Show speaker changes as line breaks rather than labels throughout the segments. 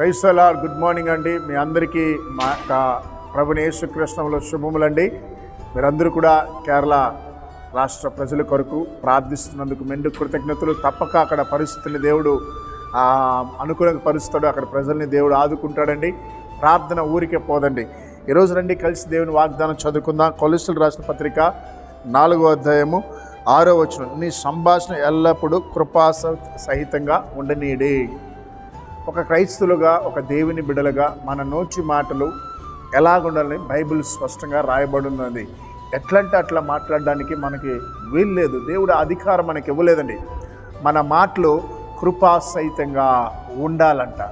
క్రైస్తలార్ good morning అండి. మీ అందరికీ మా యొక్క ప్రభుని యేసుకృష్ణంలో శుభములండి. మీరందరూ కూడా కేరళ రాష్ట్ర ప్రజల కొరకు ప్రార్థిస్తున్నందుకు మెండు కృతజ్ఞతలు. తప్పక అక్కడ పరిస్థితుల్ని దేవుడు అనుకూలంగా పరుస్తాడు అక్కడ ప్రజల్ని దేవుడు ఆదుకుంటాడండి. ప్రార్థన ఊరికే పోదండి. ఈరోజు రండి కలిసి దేవుని వాగ్దానం చదువుకుందాం. కొలెస్ట్రాల్ రాసిన పత్రిక నాలుగో అధ్యాయము ఆరో వచనం. నీ సంభాషణ ఎల్లప్పుడూ కృపా సహితంగా ఉండనీడే ఒక క్రైస్తులుగా ఒక దేవుని బిడలుగా మన నోచి మాటలు ఎలాగుండాలని బైబిల్ స్పష్టంగా రాయబడినది. ఎట్లంటే అట్లా మాట్లాడడానికి మనకి వీల్లేదు దేవుడు అధికారం మనకి ఇవ్వలేదండి. మన మాటలు కృపాసహితంగా ఉండాలంట.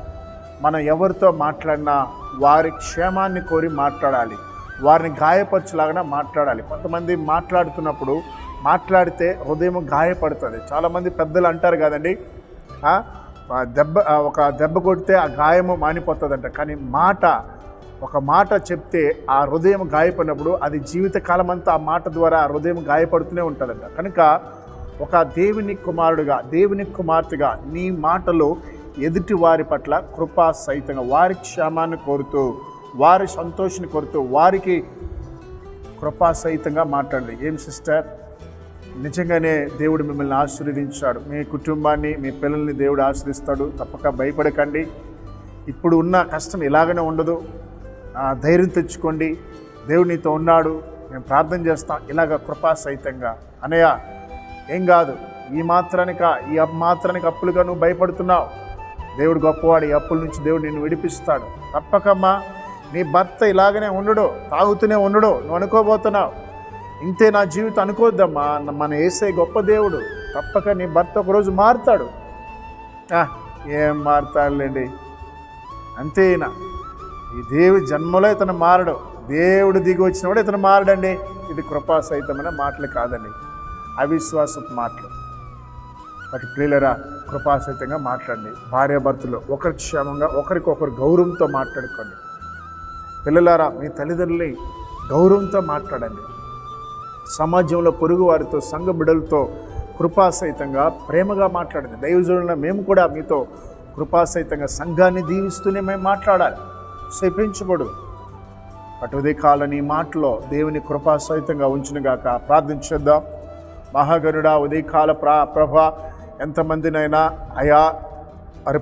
మనం ఎవరితో మాట్లాడినా వారి క్షేమాన్ని కోరి మాట్లాడాలి. వారిని గాయపరచులాగా మాట్లాడాలి. కొంతమంది మాట్లాడుతున్నప్పుడు మాట్లాడితే హృదయం గాయపడుతుంది. చాలామంది పెద్దలు అంటారు కదండి దెబ్బ ఒక దెబ్బ కొడితే ఆ గాయము మానిపోతుందంట. కానీ మాట ఒక మాట చెప్తే ఆ హృదయం గాయపడినప్పుడు అది జీవితకాలం అంతా ఆ మాట ద్వారా ఆ హృదయం గాయపడుతూనే ఉంటుందంట. కనుక ఒక దేవుని కుమారుడుగా దేవుని కుమార్తెగా నీ మాటలు ఎదుటి వారి పట్ల కృపా సహితంగా వారి క్షేమాన్ని కోరుతూ వారి సంతోషాన్ని కోరుతూ వారికి కృపా సహితంగా మాట్లాడండి. ఏం సిస్టర్? నిజంగానే దేవుడు మిమ్మల్ని ఆశీర్వదించాడు. మీ కుటుంబాన్ని మీ పిల్లల్ని దేవుడు ఆశీర్దిస్తాడు. తప్పక భయపడకండి. ఇప్పుడు ఉన్న కష్టం ఇలాగనే ఉండదు. ఆ, ధైర్యం తెచ్చుకోండి. దేవుడు నీతో ఉన్నాడు. మేము ప్రార్థన చేస్తాం. ఇలాగ కృపా సహితంగా అనయ్య ఏం కాదు. ఈ మాత్రానిక ఈ అప్ మాత్రానికి అప్పులుగా నువ్వు భయపడుతున్నావు. దేవుడు గొప్పవాడు. ఈ అప్పుల నుంచి దేవుడు నిన్ను విడిపిస్తాడు. తప్పకమ్మా. నీ భర్త ఇలాగనే ఉండడు. తాగుతూనే ఉండడు. నువ్వు అనుకోబోతున్నావు. ఇంతే నా జీవితం అనుకోద్దమ్మా మన ఏసే గొప్ప దేవుడు. తప్పక నీ భర్త ఒకరోజు మారుతాడు. ఏం మారుతాడులేండి? అంతేనా ఈ దేవుడి జన్మలో ఇతను మారడు. దేవుడు దిగి వచ్చినప్పుడు ఇతను మారడండి. ఇది కృపా సహితమైన మాటలు కాదండి. అవిశ్వాసపు మాటలు. అటు ప్రియులరా కృపాసహితంగా మాట్లాడండి. భార్యాభర్తలు ఒకరి క్షేమంగా ఒకరికొకరు గౌరవంతో మాట్లాడుకోండి. పిల్లలారా మీ తల్లిదండ్రులని గౌరవంతో మాట్లాడండి. సమాజంలో పొరుగు వారితో సంఘ బిడలతో కృపాసహితంగా ప్రేమగా మాట్లాడండి. దైవజనుల మేము కూడా మీతో కృపాసహితంగా సంఘాన్ని దీవిస్తూనే మేము మాట్లాడాలి. శపించబడు. అటు ఉదయకాల నీ మాటలో దేవుని కృపాసహితంగా ఉంచునుగాక ప్రార్థించేద్దాం మహాగరుడా ఉదయకాల ప్రా ప్రభ ఎంతమందినైనా అయా అరి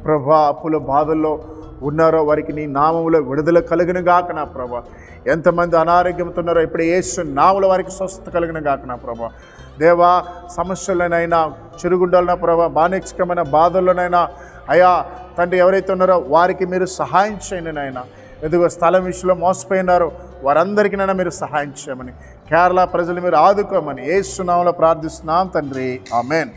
అప్పుల బాధల్లో ఉన్నారో వారికి నీ నామంలో విడుదల కలిగిన గాక నా ప్రభా. ఎంతమంది అనారోగ్యంతో ఉన్నారో ఇప్పుడు ఏసు నాముల వారికి స్వస్థత కలిగిన గాక నా ప్రభా. దేవా సమస్యలనైనా చిరుగుండాలన ప్రభా బానిక్షకమైన బాధల్లోనైనా అయా తండ్రి ఎవరైతే ఉన్నారో వారికి మీరు సహాయం చేయండి నాయన. ఎదుగో స్థలం విషయంలో మోసపోయినారో వారందరికీనైనా మీరు సహాయం చేయమని. కేరళ ప్రజలు మీరు ఆదుకోమని. ఏ సునామలో ప్రార్థిస్తున్నాం తండ్రి. ఆమెన్.